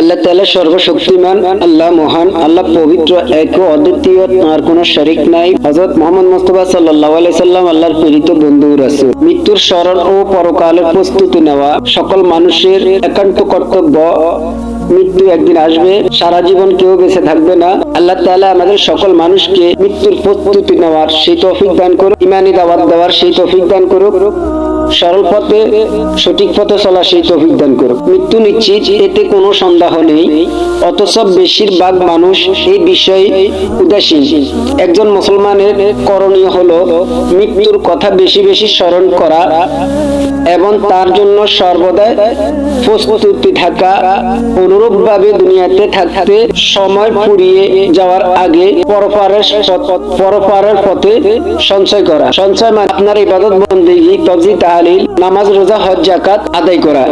আল্লাহ তাআলা সর্বশক্তিমান, আল্লাহ মহান, আল্লাহ পবিত্র, এক অদ্বিতীয়, তার কোনো শরিক নাই। হযরত মুহাম্মদ মুস্তাফা সাল্লাল্লাহু আলাইহি সাল্লাম আল্লাহর প্রেরিত বন্ধু রাসূল। মৃত্যুর স্মরণ ও পরকালের প্রস্তুতি নেওয়া। সকল মানুষের একান্ত কর্তব্য, মৃত্যু একদিন আসবে, সারা জীবন কেউ বেঁচে থাকবে না। আল্লাহ তাআলা আমাদের সকল মানুষকে মৃত্যুর প্রস্তুতি নেওয়ার সেই তৌফিক দান করুক, ইমানি দাওয়াত দেওয়ার সেই তৌফিক দান করুক। সরল পথে, সঠিক পথে চলা সেই তৌফিক দান করুক। মৃত্যু নিশ্চিত, এতে কোনো সন্দেহ নেই। অথচ বেশিরভাগ মানুষ এই বিষয়ে উদাসীন। একজন মুসলমানের করণীয় হলো মৃত্যুর কথা বেশি বেশি স্মরণ করা এবং তার জন্য সর্বদা প্রস্তুতি থাকা, অনুরূপভাবে দুনিয়াতে থাকতে সময় ফুরিয়ে যাওয়ার আগে পরপারের পরপারের পথে সঞ্চয় করা। সঞ্চয় মানে আপনার ইবাদত, বন্দেগী তবজি তাহালিল নামাজ, রোজা, হজ জাকাত আদায় করা।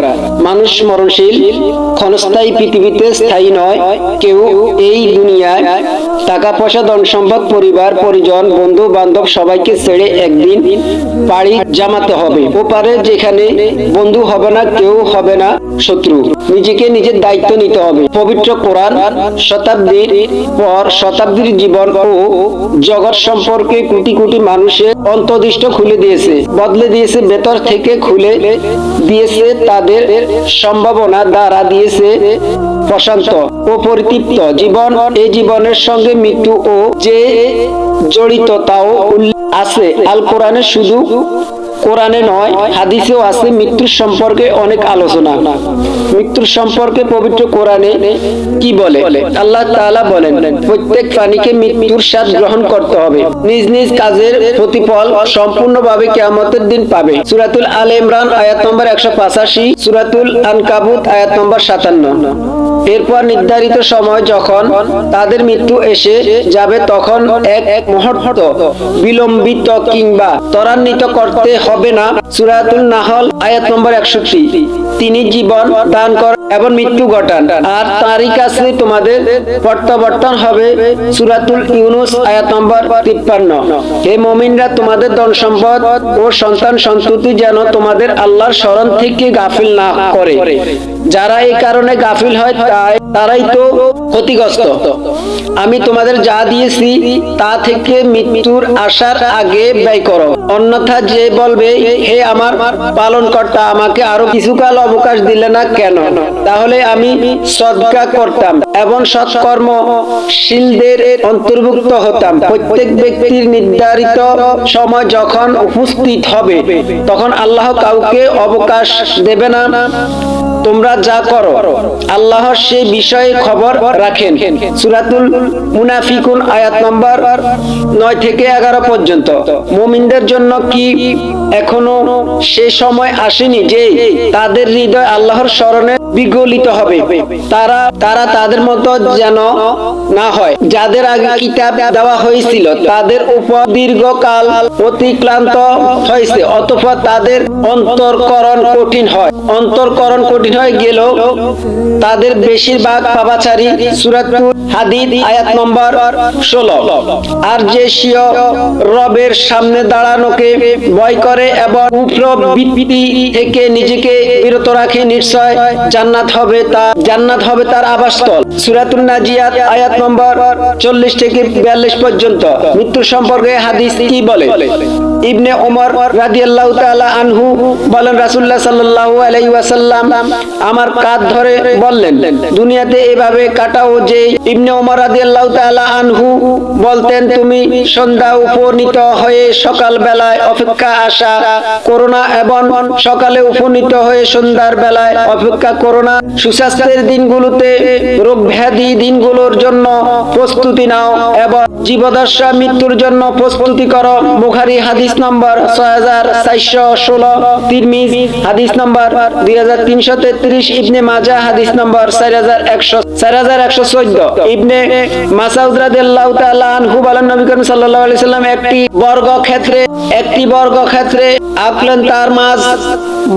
মানুষ মরণশীল, ক্ষণস্থায়ী পৃথিবীতে স্থায়ী নয়। কেউ এই দুনিয়ায় টাকা পয়সা ধন সম্পদ পরিবার, পরিজন বন্ধু বান্ধব সবাইকে ছেড়ে একদিন পাড়ি জামাতে হবে। ওপারে যেখানে বন্ধু হবে না, কেউ হবে না শত্রু। নিজেকে নিজের দায়িত্ব নিতে হবে। পবিত্র কোরআন শতাব্দীর পর শতাব্দীর জীবন ও জগৎ সম্পর্কে কোটি কোটি মানুষের অন্তর্দৃষ্ট খুলে দিয়েছে, বদলে দিয়েছে ভেতর থেকে খুলে দিয়েছে তাদের সম্ভাবনা দ্বারা দিয়েছে প্রশান্ত ও পরিতৃপ্ত জীবন। এই জীবনের সঙ্গে মৃত্যু ও যে জড়িত তাও আছে। আল কোরআনে শুধু কোরআনে নয়, হাদিসেও আছে, মৃত্যুর সম্পর্কে অনেক আলোচনা। মৃত্যুর সম্পর্কে পবিত্র কোরআনে কি বলে? আল্লাহ তাআলা বলেন, প্রত্যেক প্রাণীকে মৃত্যুর স্বাদ গ্রহণ করতে হবে। নিজ নিজ কাজের প্রতিফল সম্পূর্ণভাবে কিয়ামতের দিন পাবে। সূরাতুল আল ইমরান, আয়াত নম্বর একশো পাঁচাশি, সূরাতুল আনকাবুত, আয়াত নম্বর সাতান্ন। এরপর নির্ধারিত সময় যখন তাদের মৃত্যু এসে যাবে, তখন এক এক মুহূর্ত বিলম্বিত কিংবা ত্বরান্বিত করতে হবে না। সুরাতুল নাহল, আয়াত নম্বর একষট্টি। তিনি জীবন দান করেন এবং মৃত্যু ঘটান। আর তারই কাছে তোমাদের প্রত্যাবর্তন হবে সুরাতুল ইউনুস, আয়াত নম্বর তিপ্পান্ন। হে মমিনরা, তোমাদের ধন সম্পদ ও সন্তান সন্ততি যেন তোমাদের আল্লাহর স্মরণ থেকে গাফিল না করে। যারা এই কারণে গাফিল হয় তারাই তো ক্ষতিগ্রস্ত। আমি তোমাদের যা দিয়েছি, তা থেকে মৃত্যুর আসার আগে ব্যয় করো। অন্যথা যে বলবে, হে আমার পালন কর্তা আমাকে আরও কিছুকাল অবকাশ দিলে না কেন? তাহলে আমি সদকা করতাম এবং সৎকর্মশীলদের অন্তর্ভুক্ত হতাম। প্রত্যেক ব্যক্তির নির্ধারিত সময় যখন উপস্থিত হবে, তখন আল্লাহ কাউকে অবকাশ দেবে না। তোমরা যা করো আল্লাহর সেই বিষয়ে খবর রাখেন। সুরাতুল মুনাফিকুন আয়াত নম্বর নয় থেকে এগারো পর্যন্ত। মুমিনদের জন্য কি এখনও সে সময় আসেনি যে তাদের হৃদয় আল্লাহর স্মরণে বিগলিত হবে? তারা তারা তাদের মতো যেন না হয়। যাদের আগে কিতাব দেওয়া হয়েছিল, তাদের উপর দীর্ঘকাল অতিক্লান্ত হয়েছে, অতঃপর তাদের অন্তরকরণ কঠিন হয়। অন্তরকরণ কঠিন হয়ে গেল তাদের বেশিরভাগ পাপাচারী সুরাতুল হাদিদ আয়াত নম্বর ষোলো। আর যে স্বীয় রবের সামনে দাঁড়ানোকে ভয় করে এবং উপরবৃত্তি থেকে নিজেকে বিরত রাখে নিশ্চয় জান্নাত হবে তা, জান্নাত হবে তার আবাসস্থল। সুরাতুল নাজিয়াত আয়াত নম্বর চল্লিশ থেকে বিয়াল্লিশ পর্যন্ত। মৃত্যু সম্পর্কে হাদিস কি বলে? ইবনে ওমর রাদিয়াল্লাহু তাআলা আনহু বলেন, রাসূলুল্লাহ সাল্লাল্লাহু আলাইহি ওয়াসাল্লাম আমার কাঁধ ধরে বললেন, দুনিয়াতে এভাবে কাটাও যে ইবনে ওমর রাদিয়াল্লাহু তাআলা আনহু বলতেন, তুমি সন্ধ্যা উপনীত হয়ে সকাল বেলায় অপেক্ষা আসা করোনা এবং সকালে উপনীত হয়ে সন্ধ্যার বেলায় অপেক্ষা করোনা সুস্বাস্থ্যের দিনগুলোতে রোগ ব্যাধি দিনগুলোর জন্য প্রস্তুতি নাও এবং জীবদশা মৃত্যুর জন্য প্রস্তুতি করো। বুখারী হাদিস নম্বর ছয় হাজার চারশো ষোলো, তিরমিজ হাদিস নম্বর দুই হাজার তিনশো তেত্রিশ, ইবনে মাজা হাদিস নম্বর চার হাজার একশো চার হাজার একশো চোদ্দ। ইবনে মাসাউদ রাদিয়াল্লাহু তাআলা আনহু বলেন, নবী করিম সাল্লাল্লাহু আলাইহি সাল্লাম একটি বর্গ ক্ষেত্রে, একটি বর্গ ক্ষেত্রে ক্ষেত্রে তার মাঝ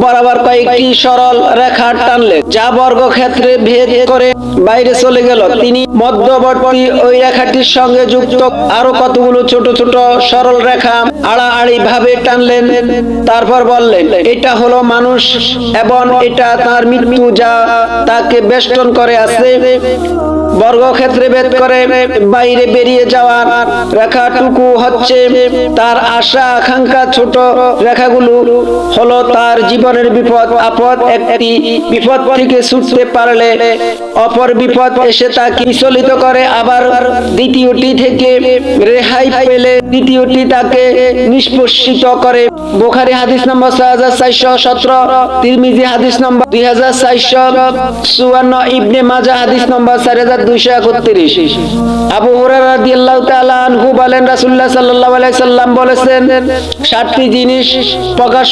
বরাবর কয়েকটি সরল রেখা টানলেন। যা বর্গক্ষেত্রে ভেদ করে বাইরে চলে গেল। তিনি মধ্যবর্তী ওই রেখাটির সঙ্গে যুক্ত আরও কতগুলো ছোট ছোট সরল রেখা আড়াআড়ি ভাবে টানলেন। তারপর বললেন, এটা হলো মানুষ এবং এটা তার মৃত্যু যা তাকে বেষ্টন করে আছে। বর্গক্ষেত্রে ভেদ করে বাইরে বেরিয়ে যাওয়া রেখাটুকু হচ্ছে তার আশা, আকাঙ্ক্ষা, ছোট রেখাগুলো হলো তার জীবনের বিপদ। আপদ একটি বিপদ থেকে ছুটতে পারলে অপর বিপদ এসে তাকে বিচলিত করে। আবার দ্বিতীয়টি থেকে রেহাই পেলে দ্বিতীয়টি তাকে নিষ্পোষিত করে। বোখারি হাদিস নম্বর ছয় হাজার চারশো সতেরো, তিরমিজি হাদিস নম্বর দুই হাজার চারশো চুয়ান্ন, ইবনে মাজা হাদিস নম্বর চার হাজার দুইশো একত্রিশ। আবু আনহু বলেন রাসুল্লাহ সাল্লাহ সাল্লাম বলেছেন, সাতটি জিনিস প্রকাশ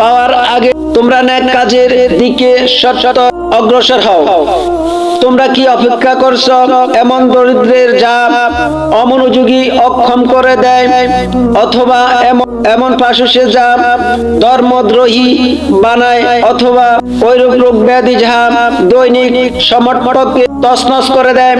পাওয়ার আগে তোমরা নেক কাজের দিকে সতত অগ্রসর হও। তোমরা কি অপেক্ষা করছ? এমন দরিদ্রের যা অমনোযোগী অক্ষম করে দেয়, অথবা এমন এমন পাশুষে যা ধর্মদ্রোহী বানায়, অথবা ওইরূপ রোগ ব্যাধি যা দৈনিক সমর্থককে তসনস করে দেয়।